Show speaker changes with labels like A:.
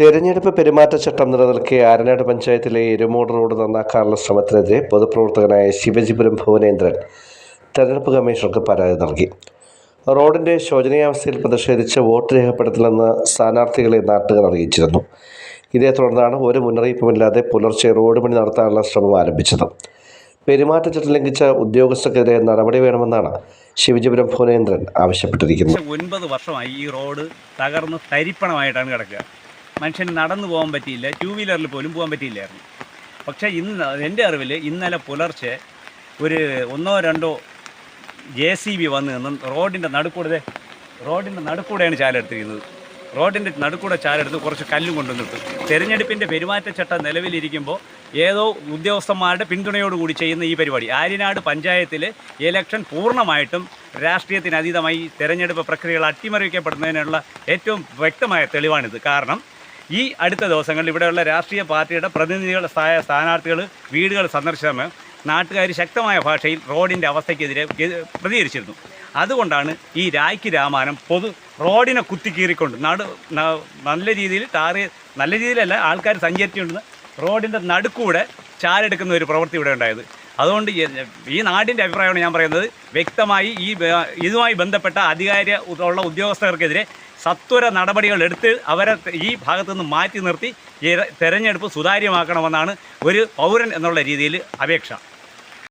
A: തെരഞ്ഞെടുപ്പ് പെരുമാറ്റച്ചട്ടം നിലനിൽക്കെ ആരനാട് പഞ്ചായത്തിലെ എരുമോട് റോഡ് നന്നാക്കാനുള്ള ശ്രമത്തിനെതിരെ പൊതുപ്രവർത്തകനായ ശിവജിപുരം ഭുവനേന്ദ്രൻ തെരഞ്ഞെടുപ്പ് കമ്മീഷണർക്ക് പരാതി നൽകി. റോഡിന്റെ ശോചനീയാവസ്ഥയിൽ പ്രതിഷേധിച്ച് വോട്ട് രേഖപ്പെടുത്തില്ലെന്ന് സ്ഥാനാർത്ഥികളെ നാട്ടുകാർ അറിയിച്ചിരുന്നു. ഇതേ തുടർന്നാണ് ഒരു മുന്നറിയിപ്പുമില്ലാതെ പുലർച്ചെ റോഡ് പണി നടത്താനുള്ള ശ്രമം ആരംഭിച്ചത്. പെരുമാറ്റച്ചട്ടം ലംഘിച്ച ഉദ്യോഗസ്ഥർക്കെതിരെ നടപടി വേണമെന്നാണ് ശിവജിപുരം ഭുവനേന്ദ്രൻ ആവശ്യപ്പെട്ടിരിക്കുന്നത്.
B: ഒൻപത് വർഷമായി ഈ റോഡ് തകർന്ന് തരിപ്പണമായിട്ടാണ് കിടക്കുക. മനുഷ്യന് നടന്നു പോകാൻ പറ്റിയില്ല ടു വീലറിൽ പോലും പോകാൻ പറ്റിയില്ലായിരുന്നു. പക്ഷേ ഇന്ന് എന്റെ അറിവിൽ ഇന്നലെ പുലർച്ചെ ഒരു ഒന്നോ രണ്ടോ ജെ സി ബി വന്ന് നിന്ന് റോഡിന്റെ നടുക്കൂടെ റോഡിന്റെ നടുക്കൂടെയാണ് ചാലെടുത്തിരിക്കുന്നത് റോഡിന്റെ നടുക്കൂടെ ചാലെടുത്ത് കുറച്ച് കല്ലും കൊണ്ടുവന്നിട്ട് തെരഞ്ഞെടുപ്പിന്റെ പെരുമാറ്റച്ചട്ടം നിലവിലിരിക്കുമ്പോൾ ഏതോ ഉദ്യോഗസ്ഥന്മാരുടെ പിന്തുണയോടുകൂടി ചെയ്യുന്ന ഈ പരിപാടി. ആര്യനാട് പഞ്ചായത്തിൽ ഇലക്ഷൻ പൂർണമായിട്ടും രാഷ്ട്രീയത്തിന് അതീതമായി തെരഞ്ഞെടുപ്പ് പ്രക്രിയകൾ അട്ടിമറിക്കപ്പെടുന്നതിനുള്ള ഏറ്റവും വ്യക്തമായ തെളിവാണിത്. കാരണം ഈ അടുത്ത ദിവസങ്ങളിൽ ഇവിടെയുള്ള രാഷ്ട്രീയ പാർട്ടിയുടെ പ്രതിനിധികൾ സ്ഥാനാർത്ഥികൾ വീടുകൾ സന്ദർശിച്ച നാട്ടുകാർ ശക്തമായ ഭാഷയിൽ റോഡിന്റെ അവസ്ഥയ്ക്കെതിരെ പ്രതികരിച്ചിരുന്നു. അതുകൊണ്ടാണ് ഈ രായ്ക്ക് രാമാനം പൊതു റോഡിനെ കുത്തിക്കീറിക്കൊണ്ട് നടു നല്ല രീതിയിൽ ടാർ നല്ല രീതിയിലല്ല ആൾക്കാർ സഞ്ചരിച്ചുകൊണ്ട് റോഡിന്റെ നടുക്കൂടെ ചാലെടുക്കുന്ന ഒരു പ്രവൃത്തി ഇവിടെ ഉണ്ടായത്. അതുകൊണ്ട് ഈ- നാടിന്റെ അഭിപ്രായമാണ് ഞാൻ പറയുന്നത്. വ്യക്തമായി ഈ ഇതുമായി ബന്ധപ്പെട്ട അധികാര ഉള്ള ഉദ്യോഗസ്ഥർക്കെതിരെ സത്വര നടപടികൾ എടുത്ത് അവരെ ഈ ഭാഗത്തു നിന്ന് മാറ്റി നിർത്തി തെരഞ്ഞെടുപ്പ് സുതാര്യമാക്കണമെന്നാണ് ഒരു പൗരൻ എന്നുള്ള രീതിയിൽ അപേക്ഷ.